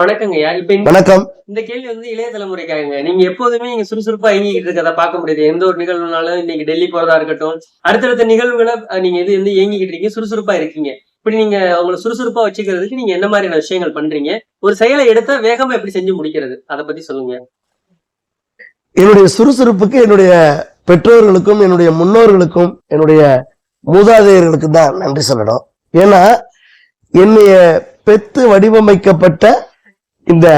வணக்கங்கய்யா இப்ப வணக்கம். இந்த கேள்வி வந்து இளைய தலைமுறைக்காகங்க நீங்க எப்போதுமே நீங்க சுறுசுறுப்பா இயங்கிட்டு இருக்கதை பார்க்க முடியுது. எந்த ஒரு நிகழ்வுனாலும் இன்னைக்கு டெல்லி போறதா இருக்கட்டும் அடுத்தடுத்த நிகழ்வுகளை நீங்க இது வந்து இயங்கிக்கிட்டு இருக்கீங்க சுறுசுறுப்பா இருக்கீங்க. இப்படி நீங்க உங்களை சுறுசுறுப்பா வச்சுக்கிறதுக்கு நீங்க என்ன மாதிரியான விஷயங்கள் பண்றீங்க? ஒரு செயலை எடுத்தா வேகமா எப்படி செஞ்சு முடிக்கிறது? அதை பத்தி சொல்லுங்க. என்னுடைய சுறுசுறுப்புக்கு என்னுடைய பெற்றோர்களுக்கும் என்னுடைய முன்னோர்களுக்கும் என்னுடைய மூதாதையர்களுக்கும் தான் நன்றி சொல்லணும். ஏன்னா என்னைய பெத்து வடிவமைக்கப்பட்ட இந்த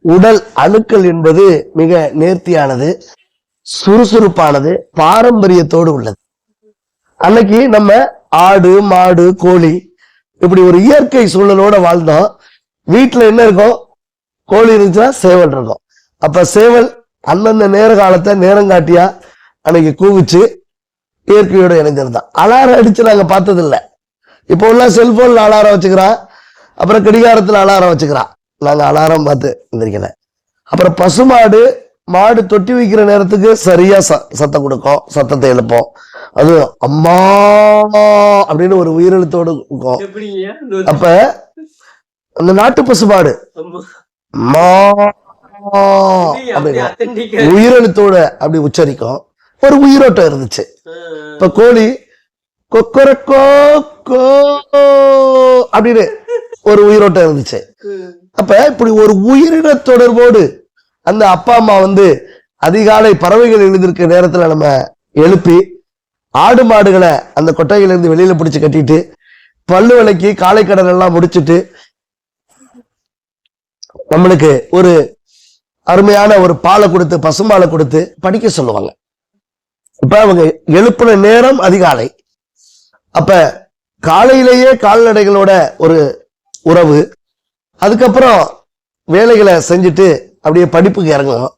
உடல் அணுக்கள் என்பது மிக நேர்த்தியானது சுறுசுறுப்பானது பாரம்பரியத்தோடு உள்ளது. அன்னைக்கு நம்ம ஆடு மாடு கோழி இப்படி ஒரு இயற்கை சூழலோட வாழ்ந்தோம். வீட்டுல என்ன இருக்கும்? கோழி இருந்துச்சுன்னா சேவல் இருக்கும். அப்ப சேவல் அந்தந்த நேர காலத்தை நேரம் காட்டியா அன்னைக்கு கூவிச்சு இயற்கையோட இணைஞ்சிருந்தான். அலாரம் அடிச்சு நாங்க பார்த்தது இப்போ உள்ள செல்போன்ல அலாரம் வச்சுக்கிறான் அப்புறம் கடிகாரத்துல அலாரம் வச்சுக்கிறான் நாங்க அலாரம் பார்த்து எந்திரிக்கல. அப்புறம் பசுமாடு மாடு தொட்டி வைக்கிற நேரத்துக்கு சரியா ச- சத்தம் கொடுக்கும். சத்தத்தை எழுப்போம். அது அம்மா அப்படின்னு ஒரு உயிரெழுத்தோடு இருக்கும் அப்ப அந்த நாட்டு பசுமாடு அத்தன்டிக் உயிரெழுத்தோட அப்படி உச்சரிக்கும். ஒரு உயிரோட்டம் இருந்துச்சு. இப்ப கோழி கொக்கரக்கோ கோ அப்படின்னு ஒரு உயிரோட்டம் இருந்துச்சு. அப்ப இப்படி ஒரு உயிரின தொடர்போடு அந்த அப்பா அம்மா வந்து அதிகாலை பறவைகள் எழுந்திருக்கிற நேரத்துல நம்ம எழுப்பி ஆடு மாடுகளை அந்த கொட்டையிலிருந்து வெளியில பிடிச்சு கட்டிட்டு பல்லு விலைக்கு காலை கடன் எல்லாம் முடிச்சுட்டு நம்மளுக்கு ஒரு அருமையான ஒரு பாலை கொடுத்து பசும்பாலை கொடுத்து படிக்க சொல்லுவாங்க. இப்ப அவங்க எழுப்புன நேரம் அதிகாலை. அப்ப காலையிலேயே கால்நடைகளோட ஒரு உறவு அதுக்கப்புறம் வேலைகளை செஞ்சுட்டு அப்படியே படிப்புக்கு இறங்கணும்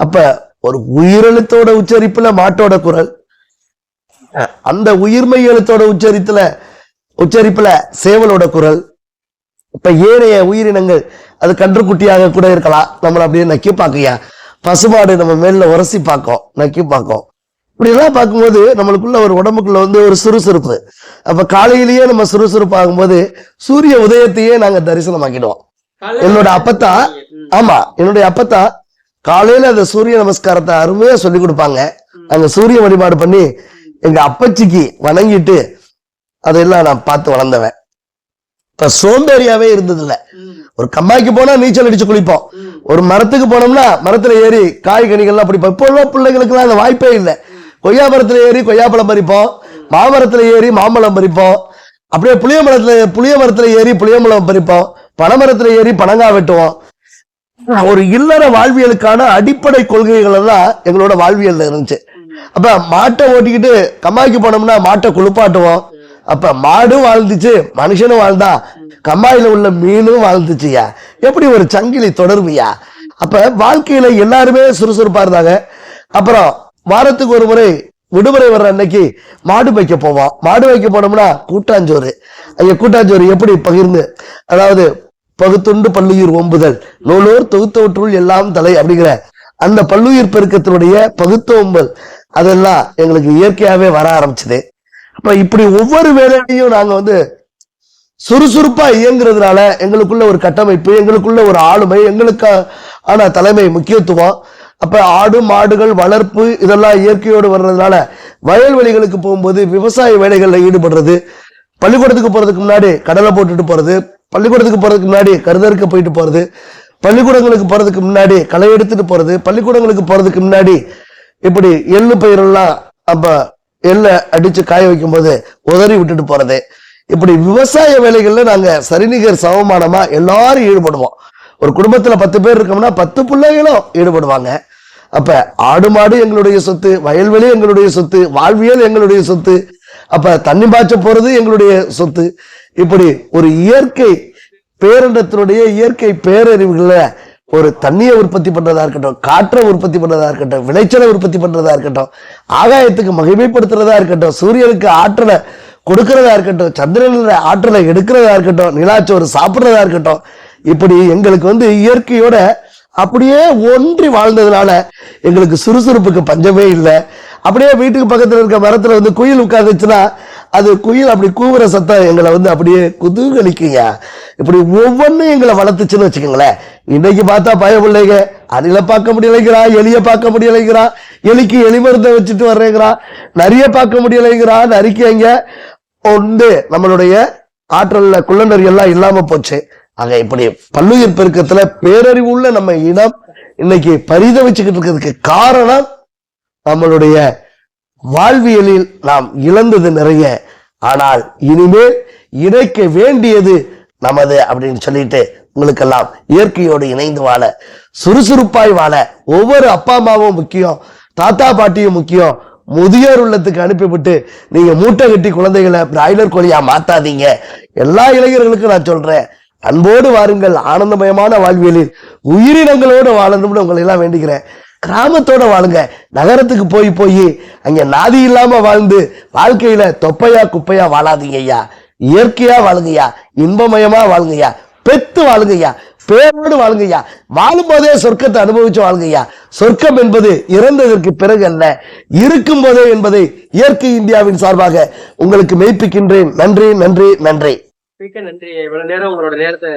அப்ப ஒரு உயிரெழுத்தோட உச்சரிப்புல மாட்டோட குரல். அந்த உயிர்மை எழுத்தோட உச்சரித்துல உச்சரிப்புல சேவலோட குரல். இப்ப ஏனைய உயிரினங்கள் அது கன்றுக்குட்டியாக கூட இருக்கலாம். நம்மள அப்படியே நக்கி பார்க்கையா பசுமாடு நம்ம மேல உரசி பார்க்கும் நக்கி பார்க்கும் இப்படி எல்லாம் பார்க்கும்போது நம்மளுக்குள்ள ஒரு உடம்புக்குள்ள வந்து ஒரு சுறுசுறுப்பு. அப்ப காலையிலேயே நம்ம சுறுசுறுப்பு ஆகும்போது சூரிய உதயத்தையே நாங்க தரிசனமாக்கிடுவோம். என்னோட அப்பத்தா ஆமா என்னுடைய அப்பத்தா காலையில அந்த சூரிய நமஸ்காரத்தை அருமையா சொல்லி கொடுப்பாங்க. அந்த சூரிய வழிபாடு பண்ணி எங்க அப்பச்சிக்கு வணங்கிட்டு அதெல்லாம் நான் பார்த்து வளர்ந்தவன். இப்ப சோம்பேறியாவே இருந்தது இல்ல ஒரு கம்மாய்க்கு போனா நீச்சல் அடிச்சு குளிப்போம். ஒரு மரத்துக்கு போனோம்னா மரத்துல ஏறி காய் கனிகள்லாம் பிடிப்போம். இப்போ உள்ள பிள்ளைகளுக்குலாம் அந்த வாய்ப்பே இல்லை. கொய்யா மரத்துல ஏறி கொய்யாப்பழம் பறிப்போம். மாமரத்துல ஏறி மாம்பழம் பறிப்போம். அப்படியே புளிய மரத்தில் புளிய மரத்தில் ஏறி புளியம்பழம் பறிப்போம். பனைமரத்துல ஏறி பனங்காய் வெட்டுவோம். ஒரு இல்லற வாழ்வியலுக்கான அடிப்படை கொள்கைகள் எல்லாம் எங்களோட வாழ்வியல்ல இருந்துச்சு. அப்ப மாட்டை ஓட்டிக்கிட்டு கம்மாய்க்கு போனோம்னா மாட்டை குளிப்பாட்டுவோம். அப்ப மாடும் வாழ்ந்துச்சு மனுஷனும் வாழ்ந்தா கம்மாயில உள்ள மீனும் வாழ்ந்துச்சுயா? எப்படி ஒரு சங்கிலி தொடர்புயா? அப்ப வாழ்க்கையில எல்லாருமே சுறுசுறுப்பா இருந்தாங்க. அப்புறம் வாரத்துக்கு ஒரு முறை விடுமுறை வர்ற அன்னைக்கு மாடு வைக்க போவோம் மாடு வைக்க போனோம்னா கூட்டாஞ்சோறு. ஐயா கூட்டாஞ்சோறு எப்படி பகிர்ந்து? அதாவது பகுத்துண்டு பல்லுயிர் ஒம்புதல் நூலோர் தொகுத்தவற்றுள் எல்லாம் தலை அப்படிங்கிற அந்த பல்லுயிர் பெருக்கத்தினுடைய பகுத்தோம்பல் அதெல்லாம் எங்களுக்கு இயற்கையாகவே வர ஆரம்பிச்சது. அப்ப இப்படி ஒவ்வொரு வேலையிலையும் நாங்கள் வந்து சுறுசுறுப்பா இயங்குறதுனால எங்களுக்குள்ள ஒரு கட்டமைப்பு எங்களுக்குள்ள ஒரு ஆளுமை எங்களுக்கு ஆன தலைமை முக்கியத்துவம். அப்ப ஆடு மாடுகள் வளர்ப்பு இதெல்லாம் இயற்கையோடு வர்றதுனால வயல்வெளிகளுக்கு போகும்போது விவசாய வேலைகளில் ஈடுபடுறது. பள்ளிக்கூடத்துக்கு போறதுக்கு முன்னாடி கடலை போட்டுட்டு போறது. பள்ளிக்கூடத்துக்கு போறதுக்கு முன்னாடி கருதறுக்க போயிட்டு போறது. பள்ளிக்கூடங்களுக்கு போறதுக்கு முன்னாடி களை எடுத்துட்டு போறது. பள்ளிக்கூடங்களுக்கு போறதுக்கு முன்னாடி இப்படி எள்ளு பயிரெல்லாம் அப்ப எள்ளை அடிச்சு காய வைக்கும் போது உதறி விட்டுட்டு போறது. இப்படி விவசாய வேலைகள்ல நாங்க சரிநிகர் சமமானமா எல்லாரும் ஈடுபடுவோம். ஒரு குடும்பத்துல பத்து பேர் இருக்கோம்னா பத்து பிள்ளைகளும் ஈடுபடுவாங்க. அப்ப ஆடு மாடு எங்களுடைய சொத்து வயல்வெளி எங்களுடைய சொத்து வாழ்வியல் எங்களுடைய சொத்து அப்ப தண்ணி பாய்ச்ச போறது எங்களுடைய சொத்து. இப்படி ஒரு இயற்கை பேரிடத்தினுடைய இயற்கை பேரறிவுகள ஒரு தண்ணியை உற்பத்தி பண்றதா இருக்கட்டும் காற்றை உற்பத்தி பண்றதா இருக்கட்டும் விளைச்சலை உற்பத்தி பண்றதா இருக்கட்டும் ஆகாயத்துக்கு மகிமைப்படுத்துறதா இருக்கட்டும் சூரியனுக்கு ஆற்றலை கொடுக்கறதா இருக்கட்டும் சந்திரனில் ஆற்றலை எடுக்கிறதா இருக்கட்டும் நிலாச்சோறு சாப்பிட்றதா இருக்கட்டும் இப்படி எங்களுக்கு வந்து இயற்கையோட அப்படியே ஒன்றி வாழ்ந்ததுனால எங்களுக்கு சுறுசுறுப்புக்கு பஞ்சமே இல்லை. அப்படியே வீட்டுக்கு பக்கத்தில் இருக்க மரத்தில் வந்து குயில் உட்காந்துச்சுன்னா அது குயில் அப்படி கூவுற சத்தம் எங்களை வந்து அப்படியே குதூகலிக்குங்க. இப்படி ஒவ்வொன்றும் எங்களை வளர்த்துச்சுன்னு வச்சுக்கோங்களேன். இன்னைக்கு பார்த்தா பய பிள்ளைங்க அணில பார்க்க முடியலைங்கிறான் எலிய பார்க்க முடியலைங்கிறா எலிக்கு எலி மருந்தை வச்சுட்டு வர்றேங்கிறான் நிறைய பார்க்க முடியலைங்கிறா நரிக்கைங்க ஒன்று நம்மளுடைய ஆற்றலில் குள்ளநறி எல்லாம் இல்லாமல் போச்சு. ஆக இப்படி பல்லுயிர் பெருக்கத்துல பேரறிவு உள்ள நம்ம இனம் இன்னைக்கு பரிதவிச்சுக்கிட்டு இருக்கிறதுக்கு காரணம் நம்மளுடைய வாழ்வியலில் நாம் இழந்தது நிறைய. ஆனால் இனிமேல் இணைக்க வேண்டியது நமது அப்படின்னு சொல்லிட்டு உங்களுக்கெல்லாம் இயற்கையோடு இணைந்து வாழ சுறுசுறுப்பாய் வாழ ஒவ்வொரு அப்பா அம்மாவும் முக்கியம் தாத்தா பாட்டியும் முக்கியம். முதியோர் உள்ளத்துக்கு அனுப்பிவிட்டு நீங்க மூட்டை கட்டி குழந்தைகளை பிராய்லர் கோழியா மாத்தாதீங்க. எல்லா இளைஞர்களுக்கும் நான் சொல்றேன். அன்போடு வாருங்கள் ஆனந்தமயமான வாழ்வியலில் உயிரினங்களோடு வாழணும்னு உங்களை எல்லாம் வேண்டிக்கிறேன் கிராமத்தோட வாழுங்க நகரத்துக்கு போய் போய் அங்கே நாதி இல்லாமல் வாழ்ந்து வாழ்க்கையில தொப்பையா குப்பையா வாழாதீங்க ஐயா. இயற்கையா வாழுங்கய்யா இன்பமயமா வாழுங்கய்யா பெத்து வாழுங்கய்யா பேரோடு வாழுங்கய்யா வாழும்போதே சொர்க்கத்தை அனுபவிச்சு வாழுங்கய்யா சொர்க்கம் என்பது இறந்ததற்கு பிறகு அல்ல இருக்கும் போதே என்பதை இயற்கை இந்தியாவின் சார்பாக உங்களுக்கு மெய்ப்பிக்கின்றேன். நன்றி நன்றி நன்றி. மிக்க நன்றி இவ்வளவு நேரம் உங்களோட நேரத்தை